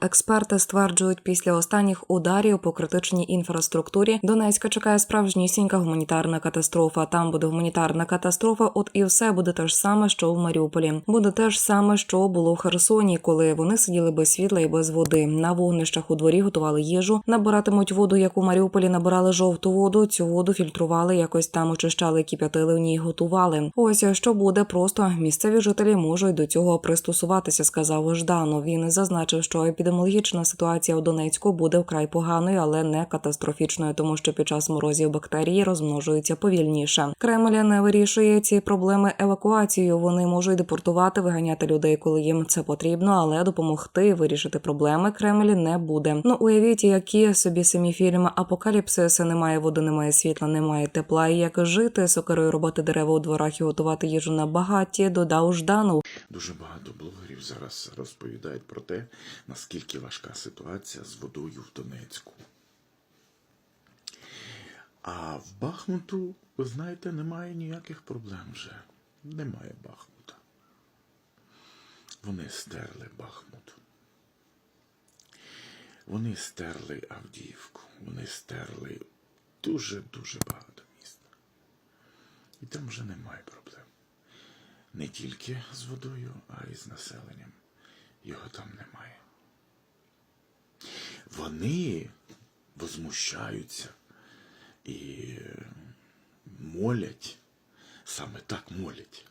експерти стверджують, після останніх ударів по критичній інфраструктурі Донецька чекає справжнісінька гуманітарна катастрофа. Там буде гуманітарна катастрофа. От і все буде те ж саме, що в Маріуполі. Буде те ж саме, що було в Херсоні, коли вони сиділи без світла і без води. На вогнищах у дворі готували їжу, набиратимуть воду, як у Маріуполі набирали жовту воду. Цю воду фільтрували, якось там очищали, кип'ятили в ній, готували. Ось що буде просто місцеві жителі можуть до цього пристосуватися, сказав Жданов. Він зазначив, що епідеміологічна ситуація у Донецьку буде вкрай поганою, але не катастрофічною, тому що під час морозів бактерії розмножуються повільніше. Кремль не вирішує ці проблеми евакуацією. Вони можуть депортувати, виганяти людей, коли їм це потрібно, але допомогти вирішити проблеми Кремль не буде. Ну уявіть, які собі самі фільми Апокаліпсис немає води, немає світла, немає тепла. І як жити сокирою робити дерева у дворах і готувати їжу на багаті, додав Жданов. Дуже багато блогерів зараз розповідають про те, наскільки важка ситуація з водою в Донецьку. А в Бахмуту, ви знаєте, немає ніяких проблем вже. Немає Бахмута. Вони стерли Бахмут. Вони стерли Авдіївку. Вони стерли дуже-дуже багато міст. І там вже немає проблем. Не тільки з водою, а й з населенням. Його там немає. Вони возмущаються і молять, саме так молять.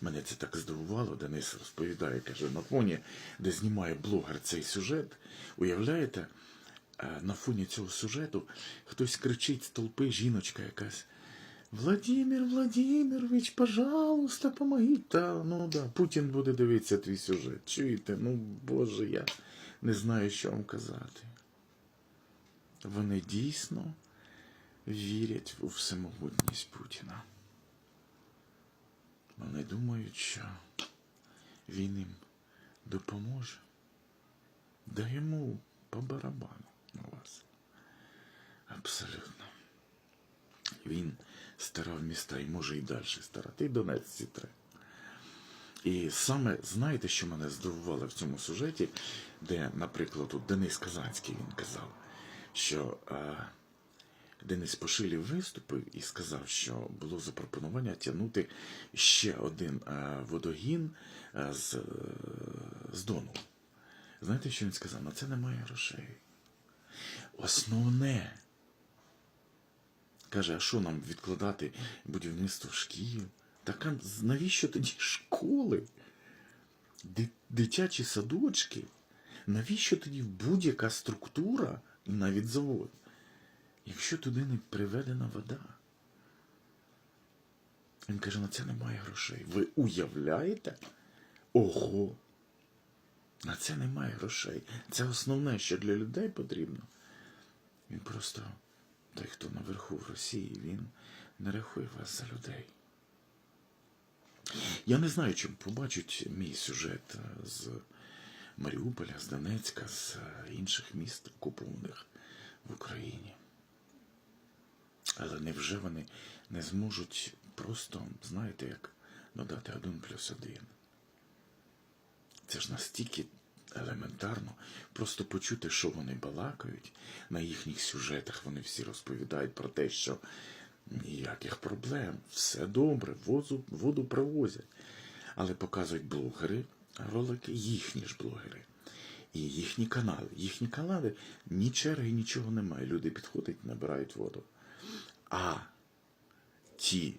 Мене це так здивувало, Денис розповідає, каже, на фоні, де знімає блогер цей сюжет, уявляєте, е, на фоні цього сюжету хтось кричить з толпи, жіночка якась. Владимир Владимирович, пожалуйста, помогіть. Та, ну да, Путін буде дивитися твій сюжет. Чуєте? Ну, Боже, я не знаю, що вам казати. Вони дійсно вірять у всемогутність Путіна. Вони думають, що він їм допоможе. Да йому по барабану на вас. Абсолютно. Він старав міста і може і далі старати. І Донецьці треба. І саме знаєте, що мене здивувало в цьому сюжеті, де, наприклад, Денис Казанський він казав, що е, Денис Пошилів виступив і сказав, що було запропонування тягнути ще один е, водогін е, з, е, з Дону. Знаєте, що він сказав? На це немає грошей. Основне. Каже, а що нам відкладати будівництво шкіл? Так навіщо тоді школи? Дитячі садочки? Навіщо тоді будь-яка структура навіть завод? Якщо туди не приведена вода. Він каже, на це немає грошей. Ви уявляєте? Ого! На це немає грошей. Це основне, що для людей потрібно. Він просто, той, хто наверху в Росії, він не рахує вас за людей. Я не знаю, чим побачить мій сюжет з Маріуполя, з Донецька, з е, інших міст, окупованих в Україні. Але невже вони не зможуть просто, знаєте, як додати один плюс один? Це ж настільки елементарно просто почути, що вони балакають. На їхніх сюжетах вони всі розповідають про те, що ніяких проблем, все добре, воду, воду привозять. Але показують блогери, ролики, їхні ж блогери. І їхні канали. Їхні канали ні черги, нічого немає. Люди підходять, набирають воду. А ті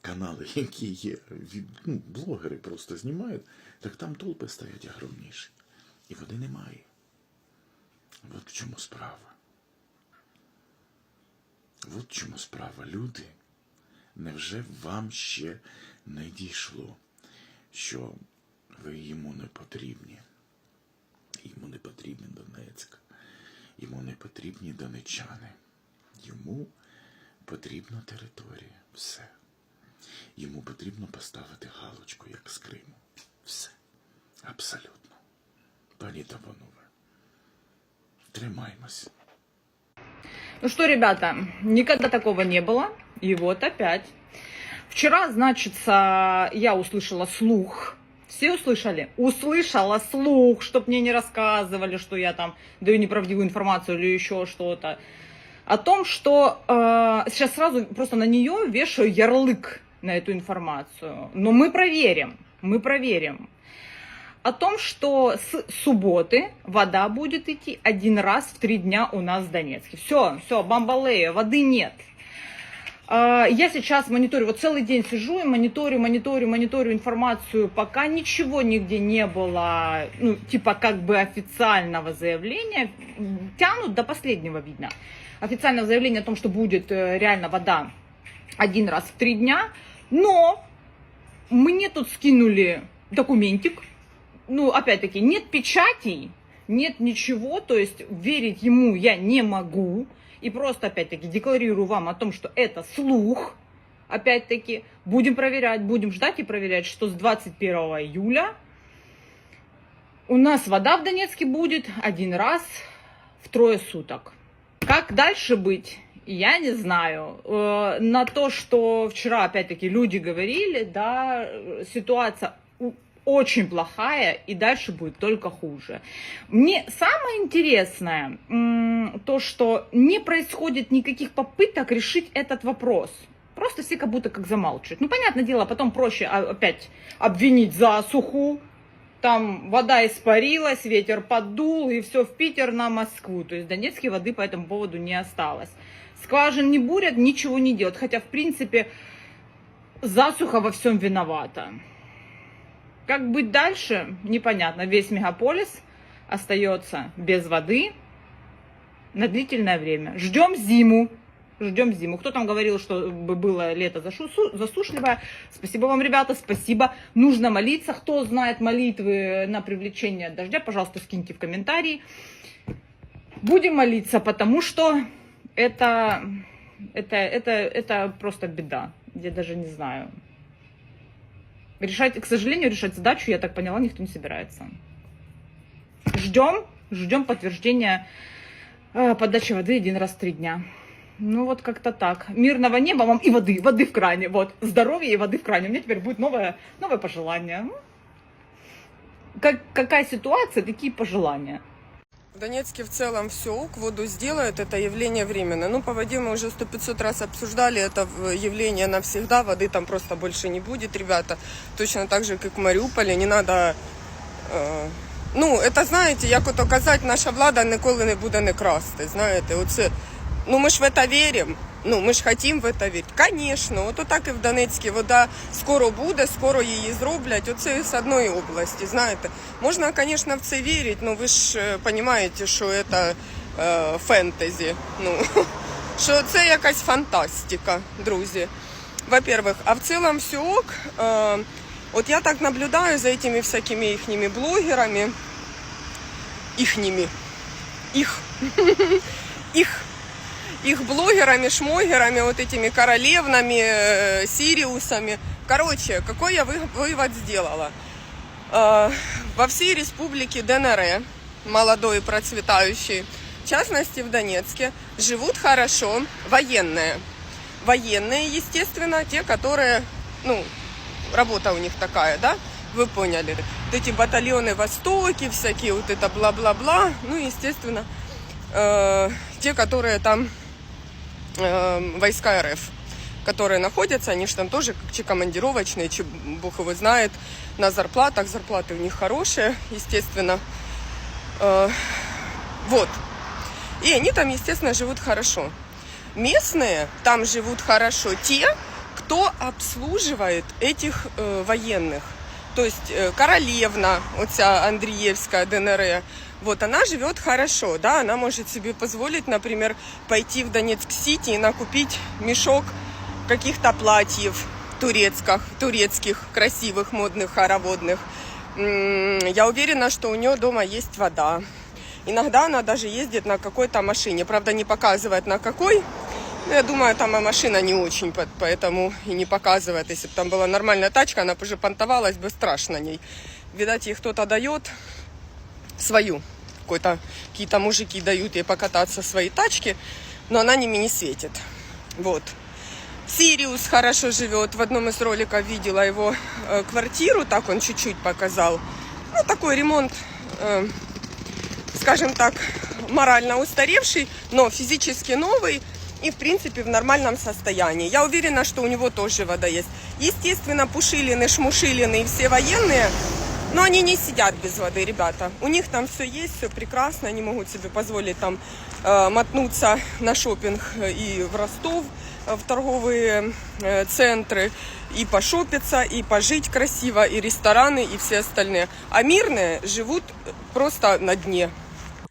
канали, які є, ну, блогери просто знімають, так там толпи стоять огромніші. І води немає. От в чому справа. От в чому справа. Люди, невже вам ще не дійшло, що ви йому не потрібні? Йому не потрібен Донецьк, йому не потрібні донечани. Йому потрібна територія. Все. Йому потрібно поставити галочку, як з Криму. Все. Абсолютно. Пані та панове, тримаймося. Ну что, ребята, никогда такого не было. И вот опять. Вчера, значит, я услышала слух Все услышали? Услышала слух, чтоб мне не рассказывали, что я там даю неправдивую информацию или еще что-то. О том, что э, сейчас сразу просто на нее вешаю ярлык на эту информацию. Но мы проверим, мы проверим. О том, что с субботы вода будет идти один раз в три дня у нас в Донецке. Все, все, бамбалея, воды нет. А, Я сейчас мониторю, вот целый день сижу и мониторю, мониторю, мониторю информацию, пока ничего нигде не было, ну, типа как бы официального заявления, тянут до последнего, видно. Официального заявления о том, что будет э, реально вода один раз в три дня, но мне тут скинули документик, ну, опять-таки, нет печатей, нет ничего, то есть верить ему я не могу. И просто, опять-таки, декларирую вам о том, что это слух. Опять-таки, будем проверять, будем ждать и проверять, что с 21 июля у нас вода в Донецке будет один раз в трое суток. Как дальше быть? Я не знаю. Э, На то, что вчера, опять-таки, люди говорили, да, э, ситуация очень плохая, и дальше будет только хуже. Мне самое интересное, то, что не происходит никаких попыток решить этот вопрос. Просто все как будто как замалчивают. Ну, понятное дело, потом проще опять обвинить засуху, там вода испарилась, ветер подул, и все в Питер на Москву. То есть донецкой воды по этому поводу не осталось. Скважин не бурят, ничего не делают. Хотя, в принципе, засуха во всем виновата. Как быть дальше, непонятно. Весь мегаполис остается без воды на длительное время. Ждем зиму. Ждем зиму. Кто там говорил, что бы было лето засушливое? Спасибо вам, ребята, спасибо. Нужно молиться. Кто знает молитвы на привлечение дождя, пожалуйста, скиньте в комментарии. Будем молиться, потому что это, это, это, это просто беда. Я даже не знаю. Решать, к сожалению, решать задачу, я так поняла, никто не собирается. Ждем, ждем подтверждения э, подачи воды один раз в три дня. Ну вот как-то так. Мирного неба вам и воды, воды в кране. Вот, здоровья и воды в кране. У меня теперь будет новое, новое пожелание. Ну, Как, какая ситуация, такие пожелания. В Донецке в целом все ок, воду сделают, это явление временно. Ну, по воде мы уже сто 500 раз обсуждали, это в- явление навсегда, воды там просто больше не будет, ребята. Точно так же, как в Маріуполі, не надо... Е, ну, это, знаете, як ото казати, наша влада ніколи не буде не красти, знаєте, оце... Ну, ми ж в это віримо, ну, ми ж хотім в это вірити. Конечно, от так і в Донецькій вода скоро буде, скоро її зроблять, оце з одної області, знаєте. Можна, звісно, в це вірити, але ви ж розумієте, що це е, фентезі, ну, що це якась фантастика, друзі. Во-первых, а в цілому все ок. Е, от я так наблюдаю за этими всякими їхніми блогерами, їхніми, їх, їх их блогерами, шмогерами, вот этими королевнами, э, сириусами. Короче, какой я вы- вывод сделала? Э, Во всей республике ДНР, молодой и процветающей, в частности в Донецке, живут хорошо военные. Военные, естественно, те, которые, ну, работа у них такая, да, вы поняли. Вот эти батальоны Востоки, всякие вот это бла-бла-бла, ну, естественно, э, те, которые там войска РФ, которые находятся, они же там тоже как чи командировочные, чи бог его знает, на зарплатах, зарплаты у них хорошие, естественно. Э, вот. И они там, естественно, живут хорошо. Местные там живут хорошо те, кто обслуживает этих э, военных. То есть э, королевна, вся Андреевская ДНР, вот она живет хорошо, да, она может себе позволить, например, пойти в Донецк-Сити и накупить мешок каких-то платьев турецких, турецких, красивых, модных, хороводных. Я уверена, что у нее дома есть вода. Иногда она даже ездит на какой-то машине. Правда, не показывает на какой. Я думаю, там и машина не очень, по- поэтому и не показывает. Если бы там была нормальная тачка, она бы уже понтовалась бы страшно ней. Видать, ей кто-то дает свою. Какой-то, какие-то мужики дают ей покататься в своей тачке, но она ними не светит. Вот. Сириус хорошо живет. В одном из роликов видела его э, квартиру, так он чуть-чуть показал. Ну, такой ремонт, э, скажем так, морально устаревший, но физически новый и, в принципе, в нормальном состоянии. Я уверена, что у него тоже вода есть. Естественно, Пушилины, Шмушилины и все военные, но они не сидят без воды, ребята. У них там все есть, все прекрасно, они могут себе позволить там э, мотнуться на шопинг и в Ростов, э, в торговые э, центры, и пошопиться, и пожить красиво, и рестораны, и все остальные. А мирные живут просто на дне.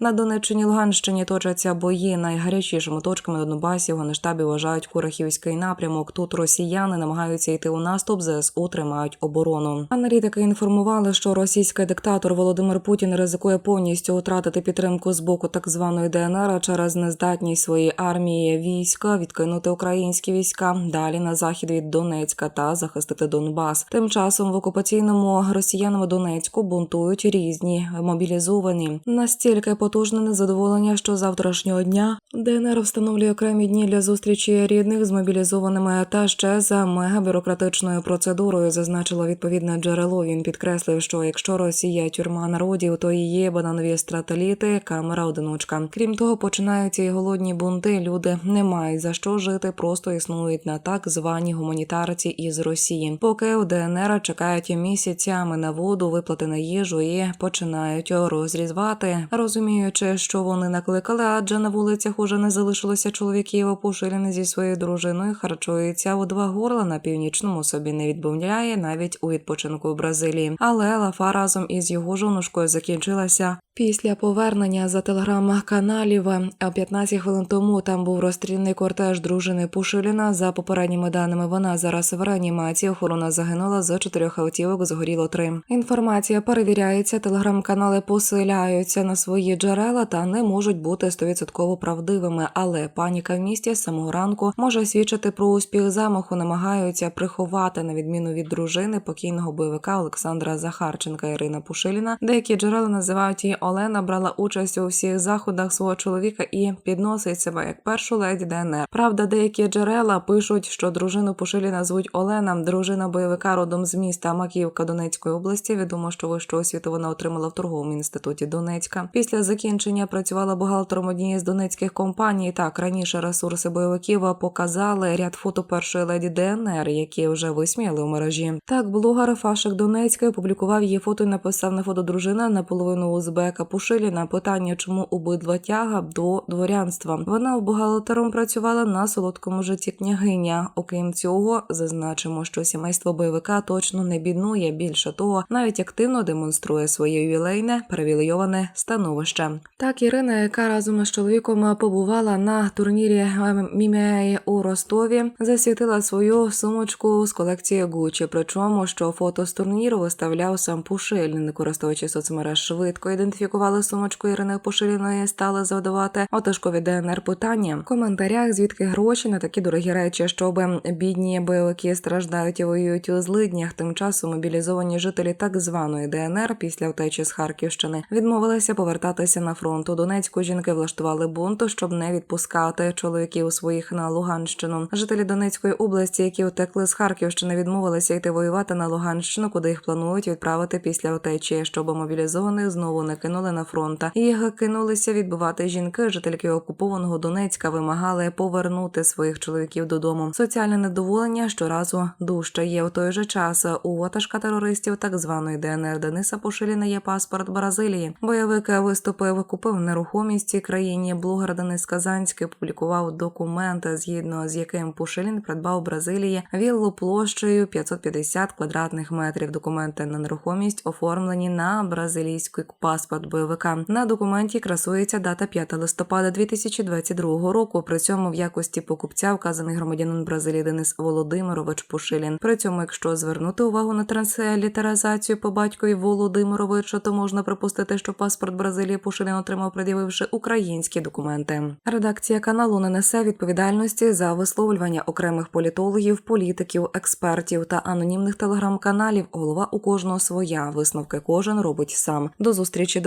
На Донеччині Луганщині точаться бої. Найгарячішими точками Донбасів генштабі вважають Курахівський напрямок. Тут росіяни намагаються йти у наступ, ЗСУ тримають оборону. Аналітики інформували, що російський диктатор Володимир Путін ризикує повністю втратити підтримку з боку так званої ДНР через нездатність своєї армії війська відкинути українські війська далі на захід від Донецька та захистити Донбас. Тим часом в окупаційному росіянами Донецьку бунтують різні мобілізовані. Настільки потужне незадоволення, що завтрашнього дня ДНР встановлює окремі дні для зустрічі рідних з мобілізованими та ще за мегабюрократичною процедурою, зазначило відповідне джерело. Він підкреслив, що якщо Росія тюрма народів, то її бананові стрателіти, камера одиночка. Крім того, починаються і голодні бунти. Люди не мають за що жити, просто існують на так звані гуманітарці із Росії. Поки у ДНР чекають місяцями на воду, виплати на їжу і починають розрізвати, розуміючи, що вони накликали, адже на вулицях уже не залишилося чоловіків. Пушилін зі своєю дружиною харчується у два горла на північному собі не відмовляє навіть у відпочинку в Бразилії. Але лафа разом із його жонушкою закінчилася. Після повернення за телеграм-каналів а 15 хвилин тому там був розстріляний кортеж дружини Пушиліна. За попередніми даними, вона зараз в реанімації. Охорона загинула з чотирьох автівок. Згоріло три. Інформація перевіряється. Телеграм-канали посиляються на свої джерела та не можуть бути стовідсотково правдивими. Але паніка в місті з самого ранку може свідчити про успіх замаху. Намагаються приховати на відміну від дружини покійного бойовика Олександра Захарченка Ірина Пушиліна. Деякі джерела називають її Олена брала участь у всіх заходах свого чоловіка і підносить себе як першу леді ДНР. Правда, деякі джерела пишуть, що дружину Пушиліна звуть Олена, дружина бойовика родом з міста Макіївка Донецької області. Відомо, що вищу освіту вона отримала в торговому інституті Донецька. Після закінчення працювала бухгалтером однієї з донецьких компаній. Так раніше ресурси бойовиків показали ряд фото першої леді ДНР, які вже висміяли у мережі. Так, блогер Фашик Донецький опублікував її фото і написав на фото дружина наполовину узбека Пушиліна. Питання, чому обидва тяга до дворянства. Вона бухгалтером працювала на солодкому житті княгиня. Окрім цього, зазначимо, що сімейство бойовика точно не біднує. Більше того, навіть активно демонструє своє ювілейне привілейоване становище. Так, Ірина, яка разом із чоловіком побувала на турнірі Мімеї у Ростові, засвітила свою сумочку з колекції Гуччі. Причому, що фото з турніру виставляв сам Пушилін. Користувачі соцмереж швидко ідентифікували сумочку Ірини Пушиліної, стали задавати отишкові ДНР питання в коментарях, звідки гроші на такі дорогі речі, щоб бідні бойовики страждають і воюють у злиднях. Тим часом мобілізовані жителі так званої ДНР після втечі з Харківщини відмовилися повертатися на фронт. У Донецьку жінки влаштували бунт, щоб не відпускати чоловіків своїх на Луганщину. Жителі Донецької області, які втекли з Харківщини, відмовилися йти воювати на Луганщину, куди їх планують відправити після втечі, щоб мобілізованих знову не кинули на фронт. Їх кинулися відбивати жінки. Жительки окупованого Донецька вимагали повернути своїх чоловіків додому. Соціальне недоволення щоразу дужче є. У той же час у ватажка терористів так званої ДНР Дениса Пушиліна є паспорт Бразилії. Бойовик виступив, купив нерухомість в країні. Блогер Денис Казанський опублікував документ, згідно з яким Пушилін придбав Бразилії віллу площею 550 квадратних метрів. Документи на нерухомість оформлені на бразилійський паспорт бойовика. На документі красується дата 5 листопада 2022 року. При цьому в якості покупця вказаний громадянин Бразилії Денис Володимирович Пушилін. При цьому, якщо звернути увагу на транслітеразацію по батькові Володимировичу, то можна припустити, що паспорт Бразилії Пушилін отримав, пред'явивши українські документи. Редакція каналу не несе відповідальності за висловлювання окремих політологів, політиків, експертів та анонімних телеграм-каналів. Голова у кожного своя. Висновки кожен робить сам. До зустрічі,